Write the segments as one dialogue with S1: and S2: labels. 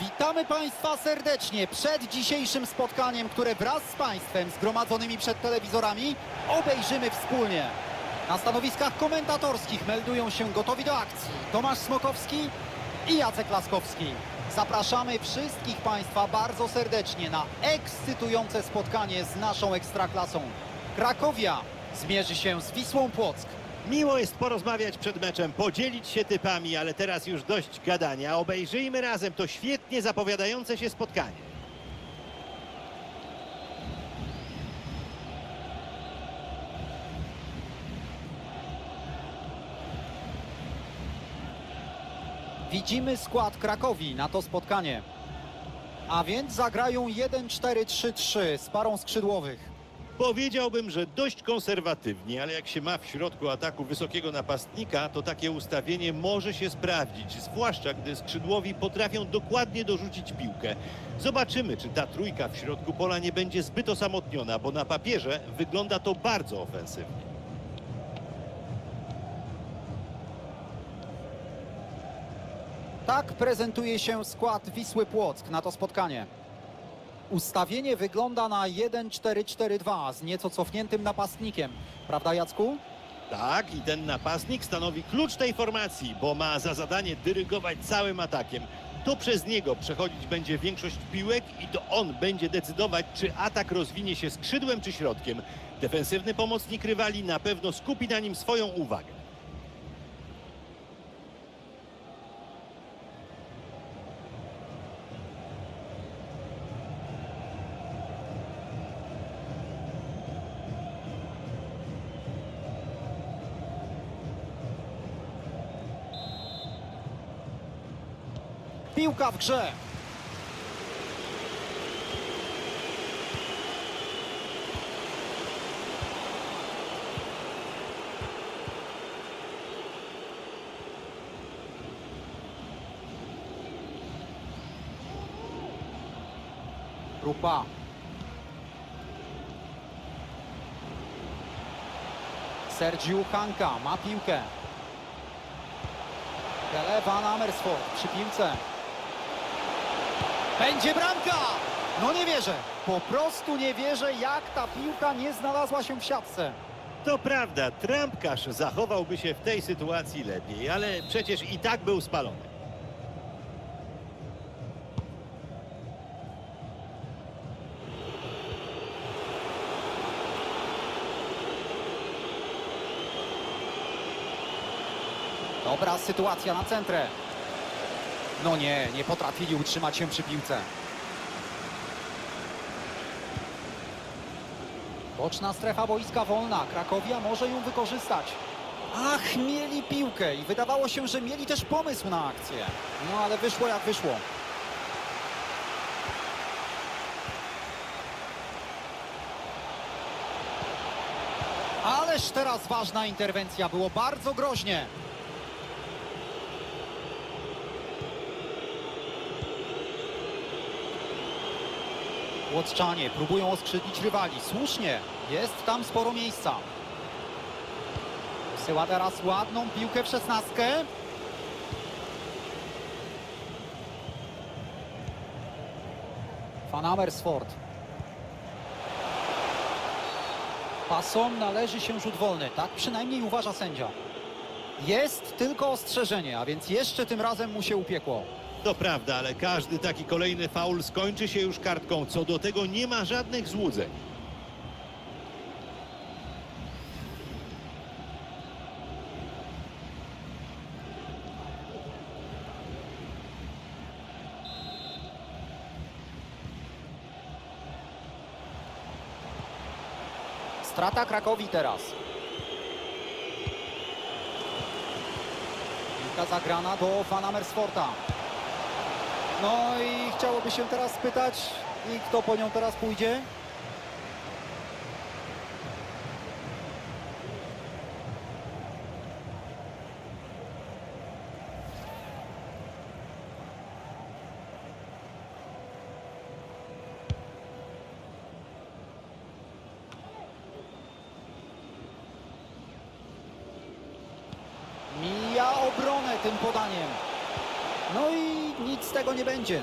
S1: Witamy Państwa serdecznie przed dzisiejszym spotkaniem, które wraz z Państwem zgromadzonymi przed telewizorami obejrzymy wspólnie. Na stanowiskach komentatorskich meldują się gotowi do akcji Tomasz Smokowski i Jacek Laskowski. Zapraszamy wszystkich Państwa bardzo serdecznie na ekscytujące spotkanie z naszą Ekstraklasą. Krakowia zmierzy się z Wisłą Płock.
S2: Miło jest porozmawiać przed meczem, podzielić się typami, ale teraz już dość gadania. Obejrzyjmy razem to świetnie zapowiadające się spotkanie.
S1: Widzimy skład Krakowi na to spotkanie. A więc zagrają 1-4-3-3 z parą skrzydłowych.
S2: Powiedziałbym, że dość konserwatywnie, ale jak się ma w środku ataku wysokiego napastnika, to takie ustawienie może się sprawdzić, zwłaszcza gdy skrzydłowi potrafią dokładnie dorzucić piłkę. Zobaczymy, czy ta trójka w środku pola nie będzie zbyt osamotniona, bo na papierze wygląda to bardzo ofensywnie.
S1: Tak prezentuje się skład Wisły Płock na to spotkanie. Ustawienie wygląda na 1-4-4-2 z nieco cofniętym napastnikiem. Prawda Jacku?
S2: Tak, i ten napastnik stanowi klucz tej formacji, bo ma za zadanie dyrygować całym atakiem. To przez niego przechodzić będzie większość piłek i to on będzie decydować, czy atak rozwinie się skrzydłem czy środkiem. Defensywny pomocnik rywali na pewno skupi na nim swoją uwagę.
S1: Piłka w grze. Rupa. Sergiu Hanka ma piłkę. Pele Van Amersfoort przy piłce. Będzie bramka! No nie wierzę. Po prostu nie wierzę, jak ta piłka nie znalazła się w siatce.
S2: To prawda, trampkarz zachowałby się w tej sytuacji lepiej, ale przecież i tak był spalony.
S1: Dobra sytuacja na centrę. No nie, nie potrafili utrzymać się przy piłce. Boczna strefa boiska wolna. Krakowia może ją wykorzystać. Ach, mieli piłkę i wydawało się, że mieli też pomysł na akcję. No ale wyszło jak wyszło. Ależ teraz ważna interwencja, było bardzo groźnie. Łotczanie próbują oskrzydlić rywali. Słusznie, jest tam sporo miejsca. Wysyła teraz ładną piłkę w szesnastkę. Van Amersfoort. Pasom należy się rzut wolny, tak przynajmniej uważa sędzia. Jest tylko ostrzeżenie, a więc jeszcze tym razem mu się upiekło.
S2: To prawda, ale każdy taki kolejny faul skończy się już kartką. Co do tego nie ma żadnych złudzeń.
S1: Strata Krakowi teraz. Piłka zagrana do Van Amersforta. No i chciałoby się teraz spytać, i kto po nią teraz pójdzie? Mija obronę tym podaniem. No i nic z tego nie będzie.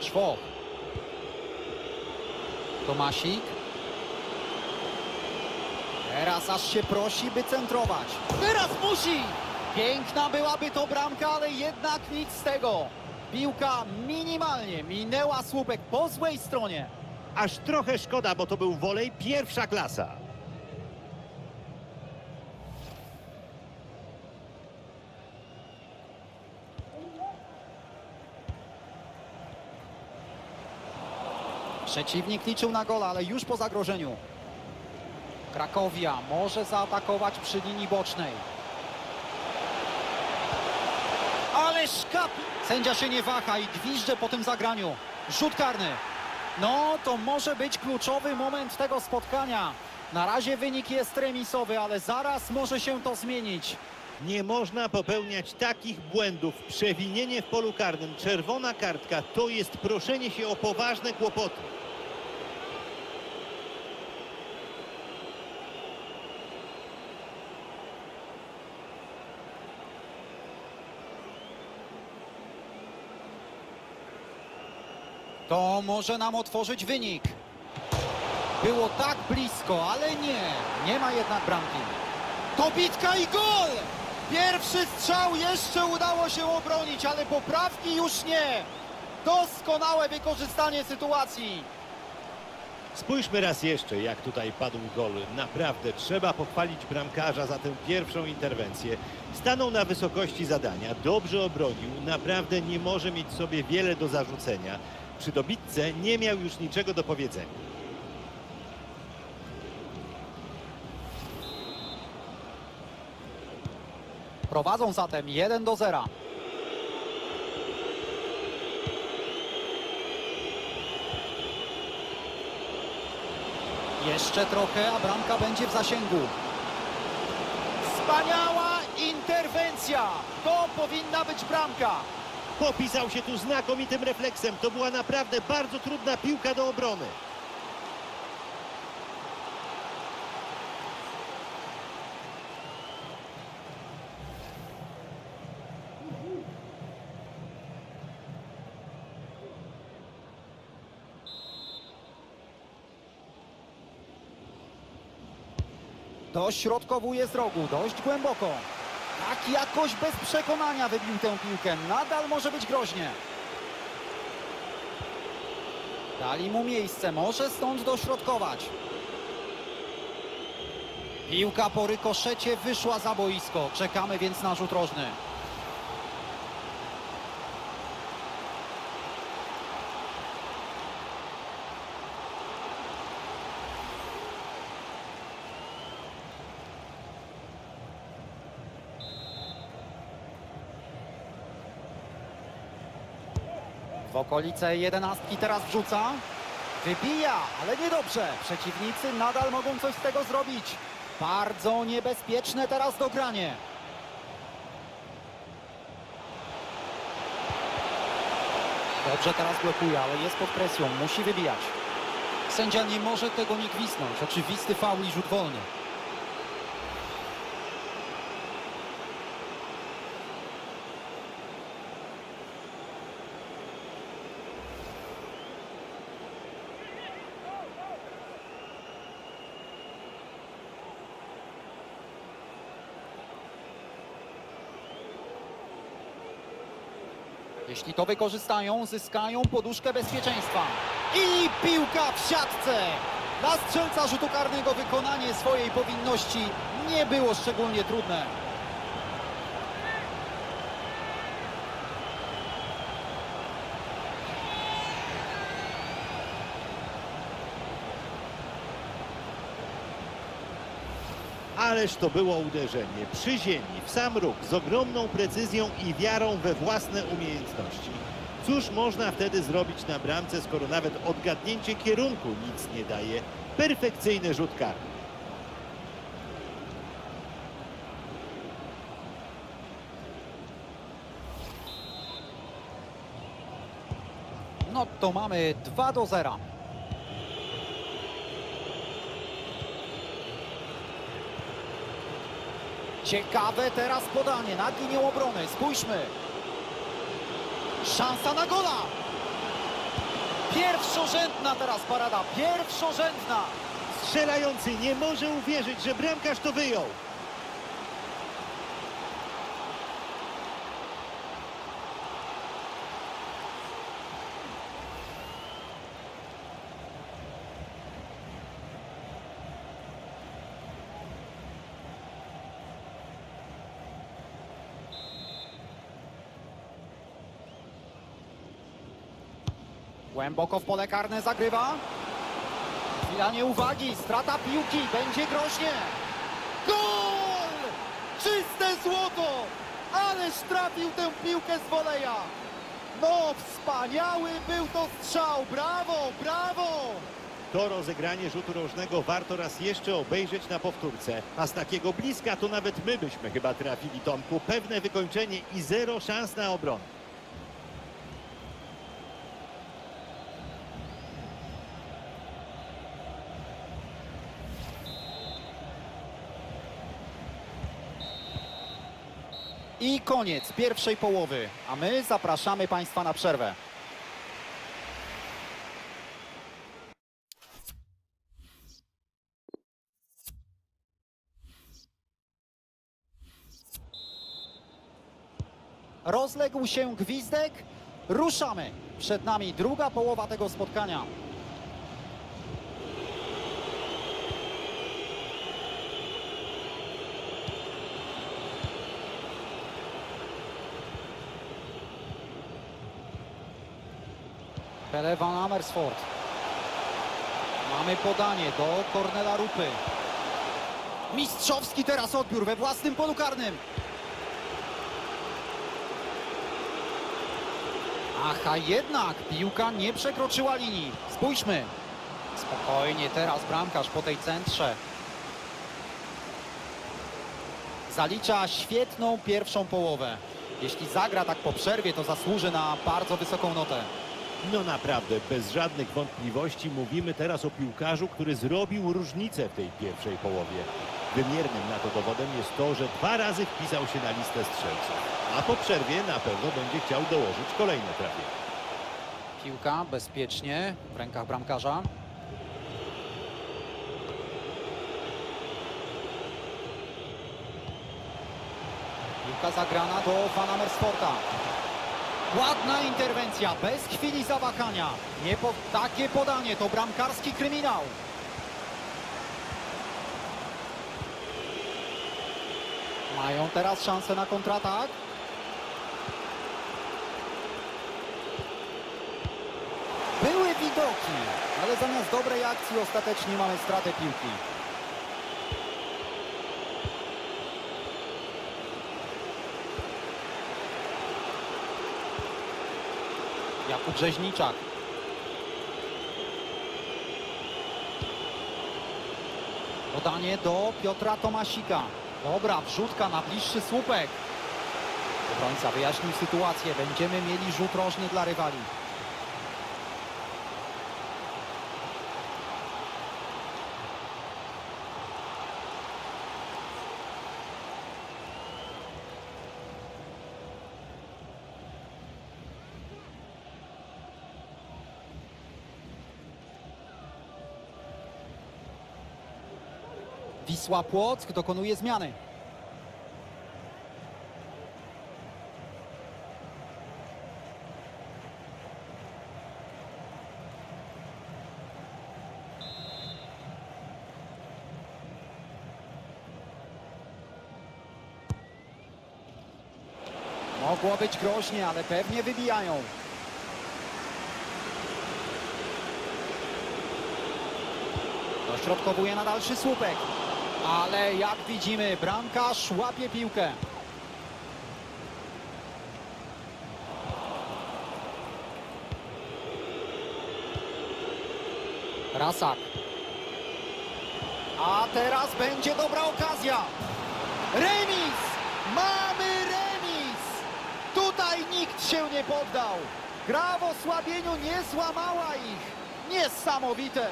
S1: Szwob. Tomasik. Teraz aż się prosi, by centrować. Teraz musi! Piękna byłaby to bramka, ale jednak nic z tego. Piłka minimalnie minęła słupek po złej stronie.
S2: Aż trochę szkoda, bo to był wolej pierwsza klasa.
S1: Przeciwnik liczył na gola, ale już po zagrożeniu. Krakowia może zaatakować przy linii bocznej. Ale szkapi! Sędzia się nie waha i gwizdże po tym zagraniu. Rzut karny. No, to może być kluczowy moment tego spotkania. Na razie wynik jest remisowy, ale zaraz może się to zmienić.
S2: Nie można popełniać takich błędów. Przewinienie w polu karnym, czerwona kartka to jest proszenie się o poważne kłopoty.
S1: To może nam otworzyć wynik. Było tak blisko, ale nie. Nie ma jednak bramki. To bitka i gol! Pierwszy strzał jeszcze udało się obronić, ale poprawki już nie. Doskonałe wykorzystanie sytuacji.
S2: Spójrzmy raz jeszcze, jak tutaj padł gol. Naprawdę trzeba pochwalić bramkarza za tę pierwszą interwencję. Stanął na wysokości zadania, dobrze obronił, naprawdę nie może mieć sobie wiele do zarzucenia. Przy dobitce nie miał już niczego do powiedzenia.
S1: Prowadzą zatem 1 do 0. Jeszcze trochę, a bramka będzie w zasięgu. Wspaniała interwencja! To powinna być bramka.
S2: Popisał się tu znakomitym refleksem. To była naprawdę bardzo trudna piłka do obrony.
S1: Dośrodkowuje z rogu, dość głęboko. Tak jakoś bez przekonania wybił tę piłkę. Nadal może być groźnie. Dali mu miejsce, może stąd dośrodkować. Piłka po rykoszecie wyszła za boisko. Czekamy więc na rzut rożny. W okolice jedenastki teraz wrzuca. Wybija, ale niedobrze. Przeciwnicy nadal mogą coś z tego zrobić. Bardzo niebezpieczne teraz dogranie. Dobrze teraz blokuje, ale jest pod presją. Musi wybijać. Sędzia nie może tego nie gwiznąć. Oczywisty faul i rzut wolny. Jeśli to wykorzystają, zyskają poduszkę bezpieczeństwa. I piłka w siatce! Dla strzelca rzutu karnego wykonanie swojej powinności nie było szczególnie trudne.
S2: Ależ to było uderzenie przy ziemi, w sam róg, z ogromną precyzją i wiarą we własne umiejętności. Cóż można wtedy zrobić na bramce, skoro nawet odgadnięcie kierunku nic nie daje? Perfekcyjny rzut karny.
S1: No to mamy 2 do 0. Ciekawe teraz podanie nad linią obrony. Spójrzmy. Szansa na gola. Pierwszorzędna teraz parada, pierwszorzędna.
S2: Strzelający nie może uwierzyć, że bramkarz to wyjął.
S1: Głęboko w pole karne zagrywa. Chwila nieuwagi, strata piłki, będzie groźnie. Gol! Czyste złoto! Ależ trafił tę piłkę z woleja. No, wspaniały był to strzał, brawo, brawo!
S2: To rozegranie rzutu rożnego warto raz jeszcze obejrzeć na powtórce. A z takiego bliska to nawet my byśmy chyba trafili, Tomku. Pewne wykończenie i zero szans na obronę.
S1: I koniec pierwszej połowy, a my zapraszamy Państwa na przerwę. Rozległ się gwizdek, ruszamy. Przed nami druga połowa tego spotkania. Pele van Amersfoort. Mamy podanie do Kornela Rupy. Mistrzowski teraz odbiór we własnym polu karnym. Aha, jednak piłka nie przekroczyła linii. Spójrzmy. Spokojnie teraz bramkarz po tej centrze. Zalicza świetną pierwszą połowę. Jeśli zagra tak po przerwie, to zasłuży na bardzo wysoką notę.
S2: No naprawdę, bez żadnych wątpliwości mówimy teraz o piłkarzu, który zrobił różnicę w tej pierwszej połowie. Wymiernym na to dowodem jest to, że dwa razy wpisał się na listę strzelców. A po przerwie na pewno będzie chciał dołożyć kolejne trafienie.
S1: Piłka bezpiecznie w rękach bramkarza. Piłka zagrana do Van Amersfoorta. Ładna interwencja, bez chwili zawahania. Nie po... Takie podanie to bramkarski kryminał. Mają teraz szansę na kontratak. Były widoki, ale zamiast dobrej akcji ostatecznie mamy stratę piłki. Jakub Rzeźniczak. Podanie do Piotra Tomasika. Dobra, wrzutka na bliższy słupek. Obrońca wyjaśnił sytuację. Będziemy mieli rzut rożny dla rywali. Wisła Płock dokonuje zmiany. Mogło być groźnie, ale pewnie wybijają. Dośrodkowuje na dalszy słupek. Ale jak widzimy, bramkarz łapie piłkę. Rasak. A teraz będzie dobra okazja. Remis! Mamy remis! Tutaj nikt się nie poddał. Gra w osłabieniu nie złamała ich. Niesamowite.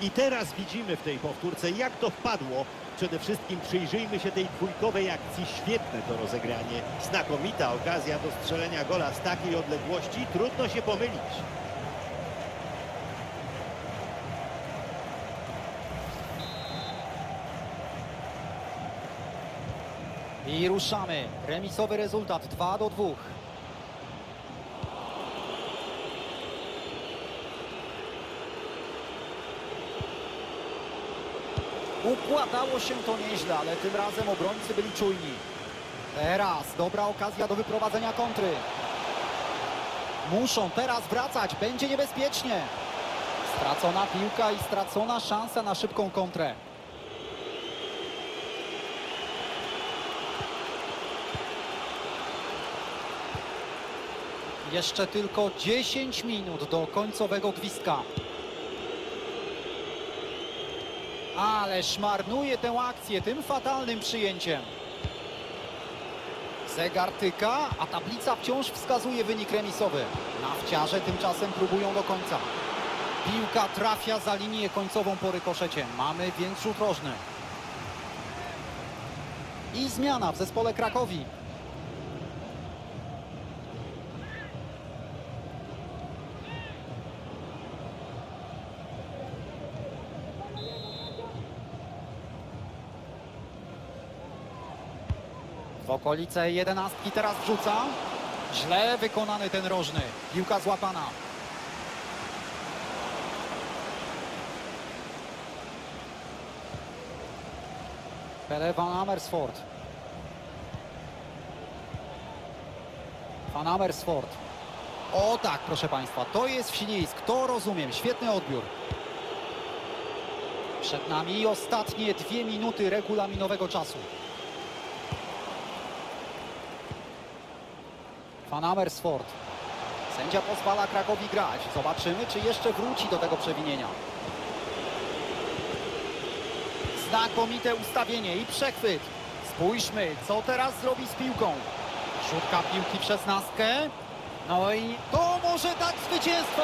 S2: I teraz widzimy w tej powtórce, jak to wpadło. Przede wszystkim przyjrzyjmy się tej dwójkowej akcji. Świetne to rozegranie. Znakomita okazja do strzelenia gola z takiej odległości. Trudno się pomylić.
S1: I ruszamy. Remisowy rezultat 2 do 2. Układało się to nieźle, ale tym razem obrońcy byli czujni. Teraz dobra okazja do wyprowadzenia kontry. Muszą teraz wracać, będzie niebezpiecznie. Stracona piłka i stracona szansa na szybką kontrę. Jeszcze tylko 10 minut do końcowego gwizdka. Ależ marnuje tę akcję tym fatalnym przyjęciem. Zegar tyka, a tablica wciąż wskazuje wynik remisowy. Nawciarze tymczasem próbują do końca. Piłka trafia za linię końcową po rykoszecie. Mamy więc rzut rożny. I zmiana w zespole Krakowi. W okolice jedenastki teraz wrzuca. Źle wykonany ten rożny. Piłka złapana. Pele van Amersfoort. Van Amersfoort. O tak, proszę Państwa, to jest wślizg, to rozumiem, świetny odbiór. Przed nami ostatnie dwie minuty regulaminowego czasu. Van Amersfoort. Sędzia pozwala Krakowi grać. Zobaczymy, czy jeszcze wróci do tego przewinienia. Znakomite ustawienie i przechwyt. Spójrzmy, co teraz zrobi z piłką. Rzutka piłki przez nastkę. No i to może dać zwycięstwo.